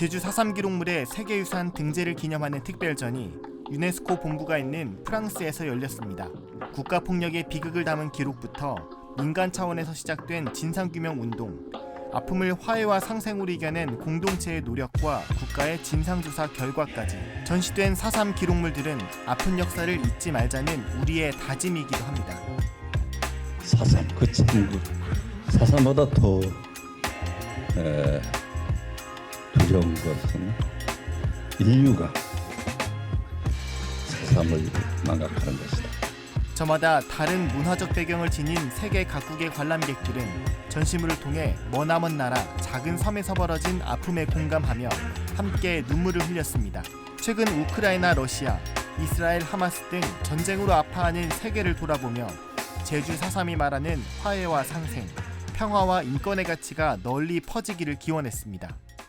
제주 4.3 기록물의 세계유산 등재를 기념하는 특별전이 유네스코 본부가 있는 프랑스에서 열렸습니다. 국가폭력의 비극을 담은 기록부터 민간 차원에서 시작된 진상규명 운동, 아픔을 화해와 상생으로 이겨낸 공동체의 노력과 국가의 진상조사 결과까지 전시된 4.3 기록물들은 아픈 역사를 잊지 말자는 우리의 다짐이기도 합니다. 사삼 그참 그 사삼보다 더 에, 두려운 것은 인류가 사삼을 망각하는 것이다. 저마다 다른 문화적 배경을 지닌 세계 각국의 관람객들은 전시물을 통해 머나먼 나라 작은 섬에서 벌어진 아픔에 공감하며 함께 눈물을 흘렸습니다. 최근 우크라이나, 러시아, 이스라엘, 하마스 등 전쟁으로 아파하는 세계를 돌아보며 제주 4.3이 말하는 화해와 상생, 평화와 인권의 가치가 널리 퍼지기를 기원했습니다.